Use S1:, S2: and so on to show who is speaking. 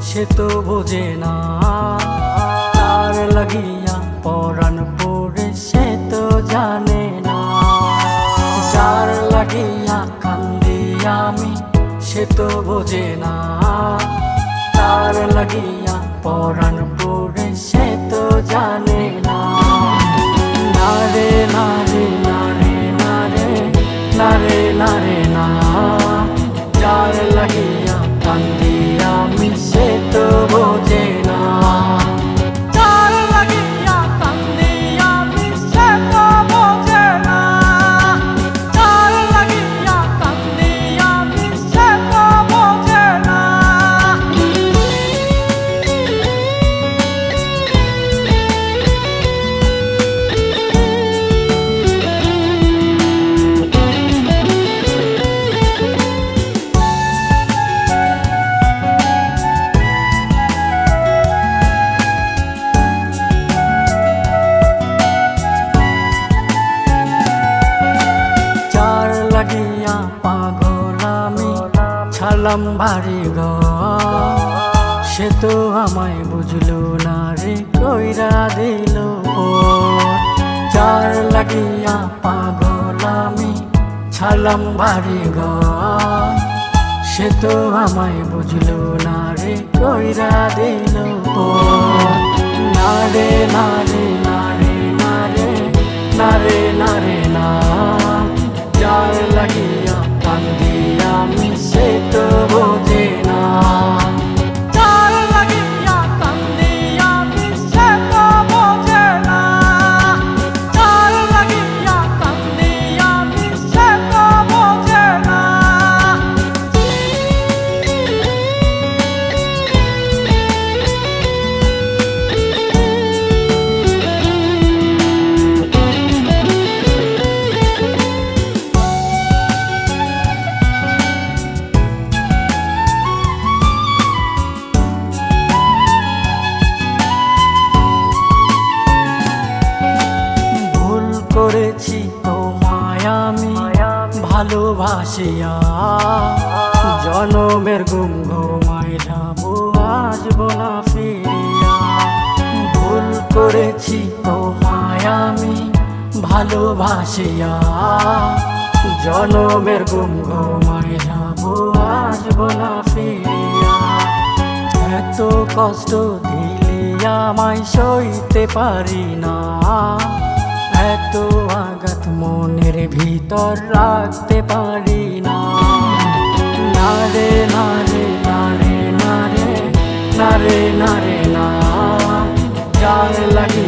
S1: সে তো বোঝে না। তার লাগিয়া পরাণ পড়ে সে তো জানে না। যার লাগিয়া কান্দি আমি, সে তো বোঝে না। তার লাগিয়া পরাণ পড়ে সে তো জানে ছালাম ভারী গ সে তো আমায় বুঝলো না রে, কইরা দিল চার লাগিয়া পাগল আমি ছালাম ভারী গ সে তো আমায় বুঝলো না রে, কইরা দিল না রে না রে না রে না রে না রে না রে করেছি তোমায় আমি ভালোবাসিয়া জনমের গুম ঘুমাই যাব আসব ফিরিয়া। ভুল করেছি তোমায় আমি ভালোবাসিয়া জনমের গুম ঘুমাই যাব আসব ফিরিয়া। এত কষ্ট দিলি আমায় সইতে পারি না। ভিতর রাখতে পারি না। না রে না রে না রে না রে না রে না রে, না। লাগে